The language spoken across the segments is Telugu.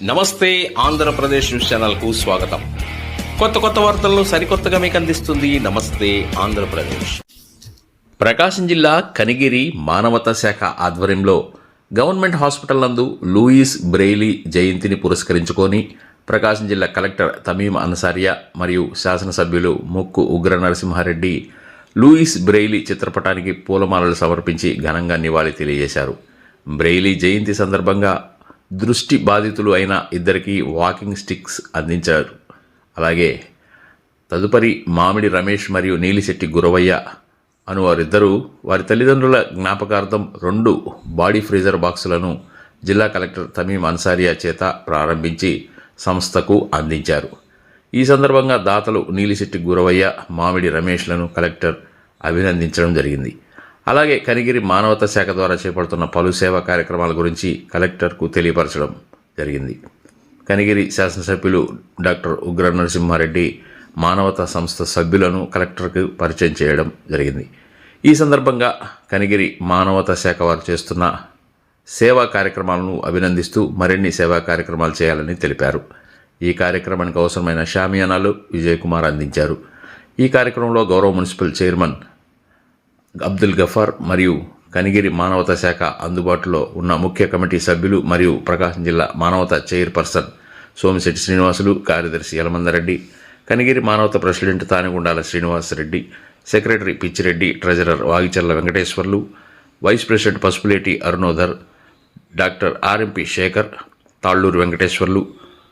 నమస్తే ఆంధ్రప్రదేశ్ న్యూస్ ఛానల్కు స్వాగతం. కొత్త కొత్త వార్తలను సరికొత్తగా మీకు అందిస్తుంది నమస్తే ఆంధ్రప్రదేశ్. ప్రకాశం జిల్లా కనిగిరి మానవతా శాఖ ఆధ్వర్యంలో గవర్నమెంట్ హాస్పిటల్ నందు లూయిస్ బ్రెయిలీ జయంతిని పురస్కరించుకొని ప్రకాశం జిల్లా కలెక్టర్ తమీం అన్సారియా మరియు శాసనసభ్యులు ముక్కు ఉగ్ర నరసింహారెడ్డి లూయిస్ బ్రెయిలీ చిత్రపటానికి పూలమాలలు సమర్పించి ఘనంగా నివాళి తెలియజేశారు. బ్రెయిలీ జయంతి సందర్భంగా దృష్టి బాధితులు అయిన ఇద్దరికి వాకింగ్ స్టిక్స్ అందించారు. అలాగే తదుపరి మామిడి రమేష్ మరియు నీలిశెట్టి గురవయ్య అను వారిద్దరూ వారి తల్లిదండ్రుల జ్ఞాపకార్థం రెండు బాడీ ఫ్రీజర్ బాక్సులను జిల్లా కలెక్టర్ తమీం అన్సారియా చేత ప్రారంభించి సంస్థకు అందించారు. ఈ సందర్భంగా దాతలు నీలిశెట్టి గురవయ్య మామిడి రమేష్లను కలెక్టర్ అభినందించడం జరిగింది. అలాగే కనిగిరి మానవతా శాఖ ద్వారా చేపడుతున్న పలు సేవా కార్యక్రమాల గురించి కలెక్టర్కు తెలియపరచడం జరిగింది. కనిగిరి శాసనసభ్యులు డాక్టర్ ఉగ్ర నరసింహారెడ్డి మానవతా సంస్థ సభ్యులను కలెక్టర్కు పరిచయం చేయడం జరిగింది. ఈ సందర్భంగా కనిగిరి మానవతా శాఖ వారు చేస్తున్న సేవా కార్యక్రమాలను అభినందిస్తూ మరిన్ని సేవా కార్యక్రమాలు చేయాలని తెలిపారు. ఈ కార్యక్రమానికి అవసరమైన షామియానాలు విజయ్ కుమార్ అందించారు. ఈ కార్యక్రమంలో గౌరవ మున్సిపల్ చైర్మన్ అబ్దుల్ గఫార్ మరియు కనిగిరి మానవతా శాఖ అందుబాటులో ఉన్న ముఖ్య కమిటీ సభ్యులు మరియు ప్రకాశం జిల్లా మానవతా చైర్పర్సన్ సోమిశెట్టి శ్రీనివాసులు కార్యదర్శి Yalamandareddy Kanigiri Manavatha president Thanigundala Srinivasareddy secretary Pichireddy treasurer Vagicharla Venkateswarlu vice president Pasupuleti Arunodhar doctor RMP Sekhar Talluru Venkateswarlu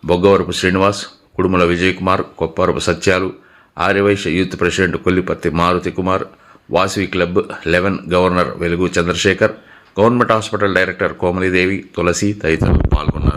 Boggavarapu Srinivas Kudumala Vijay Kumar Koppavarapu Satyalu Aryavysya youth president Kollipatti Maruti Kumar Vasavi club eleven governor Velugu Chandrasekhar government hospital director Komalidevi Tulasi తదితరులు పాల్గొన్నారు.